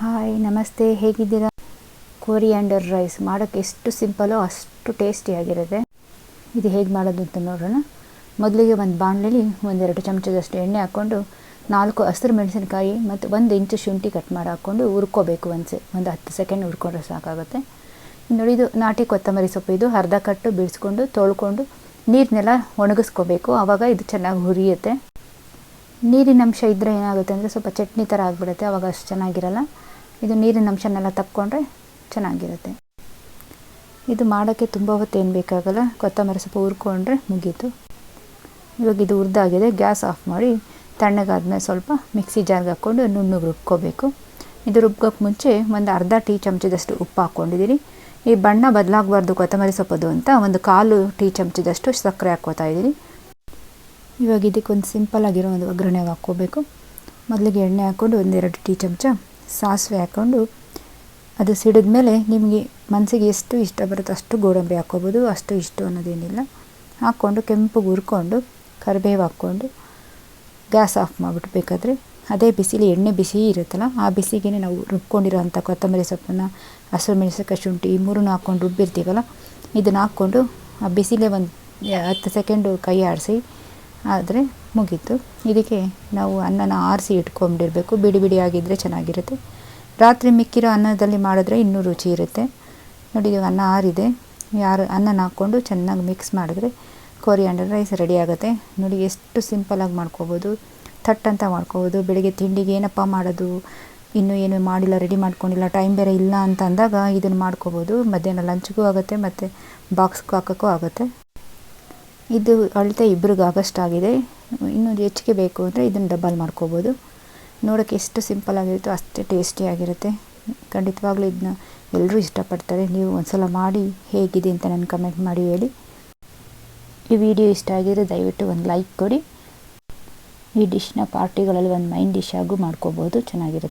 Hi, ನಮಸ್ತೆ, ಹೇಗಿದ್ದೀರಾ? Coriander rice ಮಾಡೋಕ್ಕೆ ಎಷ್ಟು ಸಿಂಪಲೋ, ಅಷ್ಟು ಟೇಸ್ಟಿಯಾಗಿರುತ್ತೆ ಇದು ಹೇಗೆ ಮಾಡೋದು ಅಂತ ನೋಡೋಣ. ಮೊದಲಿಗೆ ಒಂದು ಬಾಣಲೆಲಿ ಒಂದೆರಡು ಚಮಚದಷ್ಟು ಎಣ್ಣೆ ಹಾಕ್ಕೊಂಡು ನಾಲ್ಕು ಹಸಿರು ಮೆಣಸಿನಕಾಯಿ ಮತ್ತು ಒಂದು ಇಂಚು ಶುಂಠಿ ಕಟ್ ಮಾಡಿ ಹಾಕ್ಕೊಂಡು ಹುರ್ಕೋಬೇಕು ಒಂದು ಒಂದು ಹತ್ತು ಸೆಕೆಂಡ್ ಹುರ್ಕೊಂಡ್ರೆ ಸಾಕಾಗುತ್ತೆ. ನೋಡಿ, ಇದು ನಾಟಿ ಕೊತ್ತಂಬರಿ ಸೊಪ್ಪು. ಇದು ಅರ್ಧ ಕಟ್ಟು ಬಿಡಿಸ್ಕೊಂಡು ತೊಳ್ಕೊಂಡು ನೀರನ್ನೆಲ್ಲ ಒಣಗಿಸ್ಕೋಬೇಕು. ಆವಾಗ ಇದು ಚೆನ್ನಾಗಿ ಹುರಿಯುತ್ತೆ. ನೀರಿನ ಅಂಶ ಇದ್ದರೆ ಏನಾಗುತ್ತೆ ಅಂದರೆ ಸ್ವಲ್ಪ ಚಟ್ನಿ ಥರ ಆಗಿಬಿಡುತ್ತೆ. ಆವಾಗ ಅಷ್ಟು ಚೆನ್ನಾಗಿರಲ್ಲ. ಇದು ನೀರಿನ ಅಂಶನೆಲ್ಲ ತಕ್ಕೊಂಡ್ರೆ ಚೆನ್ನಾಗಿರುತ್ತೆ. ಇದು ಮಾಡೋಕ್ಕೆ ತುಂಬ ಹೊತ್ತೇನು ಬೇಕಾಗಲ್ಲ. ಕೊತ್ತಂಬರಿ ಸೊಪ್ಪು ಹುರ್ಕೊಂಡ್ರೆ ಮುಗೀತು. ಇವಾಗ ಇದು ಹುರಿದಾಗಿದೆ. ಗ್ಯಾಸ್ ಆಫ್ ಮಾಡಿ ತಣ್ಣಗಾದ್ಮೇಲೆ ಸ್ವಲ್ಪ ಮಿಕ್ಸಿ ಜಾರ್ಗೆ ಹಾಕ್ಕೊಂಡು ನುಣ್ಣಗೆ ರುಬ್ಕೋಬೇಕು. ಇದು ರುಬ್ಕೋಕ್ಕೆ ಮುಂಚೆ ಒಂದು ಅರ್ಧ ಟೀ ಚಮಚದಷ್ಟು ಉಪ್ಪು ಹಾಕ್ಕೊಂಡಿದ್ದೀನಿ. ಈ ಬಣ್ಣ ಬದಲಾಗಬಾರ್ದು ಕೊತ್ತಂಬರಿ ಸೊಪ್ಪದು ಅಂತ ಒಂದು ಕಾಲು ಟೀ ಚಮಚದಷ್ಟು ಸಕ್ಕರೆ ಹಾಕ್ಕೋತಾ ಇದ್ದೀನಿ. ಇವಾಗ ಇದಕ್ಕೊಂದು ಸಿಂಪಲ್ ಆಗಿರೋ ಒಂದು ಒಗ್ಗರಣೆಗೆ ಹಾಕ್ಕೋಬೇಕು. ಮೊದಲಿಗೆ ಎಣ್ಣೆ ಹಾಕ್ಕೊಂಡು ಒಂದೆರಡು ಟೀ ಚಮಚ ಸಾಸಿವೆ ಹಾಕ್ಕೊಂಡು ಅದು ಸಿಡಿದ ಮೇಲೆ ನಿಮಗೆ ಮನಸ್ಸಿಗೆ ಎಷ್ಟು ಇಷ್ಟ ಬರುತ್ತೋ ಅಷ್ಟು ಗೋಡಂಬಿ ಹಾಕ್ಕೋಬೋದು, ಅಷ್ಟು ಇಷ್ಟು ಅನ್ನೋದೇನಿಲ್ಲ ಹಾಕ್ಕೊಂಡು ಕೆಂಪಗೆ ಹುರ್ಕೊಂಡು, ಕರಿಬೇವು ಹಾಕ್ಕೊಂಡು ಗ್ಯಾಸ್ ಆಫ್ ಮಾಡಿಬಿಟ್ಟು ಬೇಕಾದರೆ ಅದೇ ಬಿಸಿಲಿ, ಎಣ್ಣೆ ಬಿಸಿ ಇರುತ್ತಲ್ಲ, ಆ ಬಿಸಿಗೆ ನಾವು ರುಬ್ಕೊಂಡಿರೋ ಅಂಥ ಕೊತ್ತಂಬರಿ ಸೊಪ್ಪನ್ನು, ಹಸಿರು ಮೆಣಸಿನಕಾಯಿ ಶುಂಠಿ ಈ ಮೂರನ್ನು ಹಾಕ್ಕೊಂಡು ರುಬ್ಬಿರ್ತೀವಲ್ಲ, ಇದನ್ನು ಹಾಕ್ಕೊಂಡು ಆ ಬಿಸಿಲೇ ಒಂದು ಹತ್ತು ಸೆಕೆಂಡು ಕೈ ಆಡಿಸಿ, ಆದರೆ ಮುಗೀತು. ಇದಕ್ಕೆ ನಾವು ಅನ್ನನ ಆರಿಸಿ ಇಟ್ಕೊಂಡಿರಬೇಕು ಬಿಡಿ ಬಿಡಿ ಆಗಿದ್ದರೆ ಚೆನ್ನಾಗಿರುತ್ತೆ. ರಾತ್ರಿ ಮಿಕ್ಕಿರೋ ಅನ್ನದಲ್ಲಿ ಮಾಡಿದ್ರೆ ಇನ್ನೂ ರುಚಿ ಇರುತ್ತೆ. ನೋಡಿ, ಇದು ಅನ್ನ ಆರಿದೆ. ಯಾರು ಅನ್ನನ ಹಾಕ್ಕೊಂಡು ಚೆನ್ನಾಗಿ ಮಿಕ್ಸ್ ಮಾಡಿದ್ರೆ ಕೊರಿಯಾಂಡರ್ ರೈಸ್ ರೆಡಿ ಆಗುತ್ತೆ. ನೋಡಿ, ಎಷ್ಟು ಸಿಂಪಲಾಗಿ ಮಾಡ್ಕೋಬೋದು. ಥಟ್ ಅಂತ ಮಾಡ್ಕೋಬೋದು. ಬೆಳಿಗ್ಗೆ ತಿಂಡಿಗೆ ಏನಪ್ಪ ಮಾಡೋದು? ಇನ್ನೂ ಏನು ಮಾಡಿಲ್ಲ, ರೆಡಿ ಮಾಡ್ಕೊಂಡಿಲ್ಲ, ಟೈಮ್ ಬೇರೆ ಇಲ್ಲ ಅಂತ ಅಂದಾಗ ಇದನ್ನು ಮಾಡ್ಕೋಬೋದು. ಮಧ್ಯಾಹ್ನ ಲಂಚ್ಗೂ ಆಗುತ್ತೆ ಮತ್ತು ಬಾಕ್ಸ್ಗೂ ಹಾಕೋಕ್ಕೂ ಆಗುತ್ತೆ. ಇದು ಅಳತೆ ಇಬ್ರಿಗೆ ಆಗೋಷ್ಟಾಗಿದೆ ಇನ್ನೂ ಹೆಚ್ಚಿಗೆ ಬೇಕು ಅಂದರೆ ಇದನ್ನು ಡಬಲ್ ಮಾಡ್ಕೋಬೋದು. ನೋಡೋಕ್ಕೆ ಎಷ್ಟು ಸಿಂಪಲ್ ಆಗಿರುತ್ತೋ ಅಷ್ಟೇ ಟೇಸ್ಟಿಯಾಗಿರುತ್ತೆ ಖಂಡಿತವಾಗ್ಲೂ ಇದನ್ನ ಎಲ್ಲರೂ ಇಷ್ಟಪಡ್ತಾರೆ. ನೀವು ಒಂದ್ಸಲ ಮಾಡಿ ಹೇಗಿದೆ ಅಂತ ನನ್ನ ಕಮೆಂಟ್ ಮಾಡಿ ಹೇಳಿ. ಈ ವಿಡಿಯೋ ಇಷ್ಟ ಆಗಿದ್ರೆ ದಯವಿಟ್ಟು ಒಂದು ಲೈಕ್ ಕೊಡಿ. ಈ ಡಿಶ್ನ ಪಾರ್ಟಿಗಳಲ್ಲಿ ಒಂದು ಮೈನ್ ಡಿಶ್ ಆಗು ಮಾಡ್ಕೋಬೋದು. ಚೆನ್ನಾಗಿರುತ್ತೆ.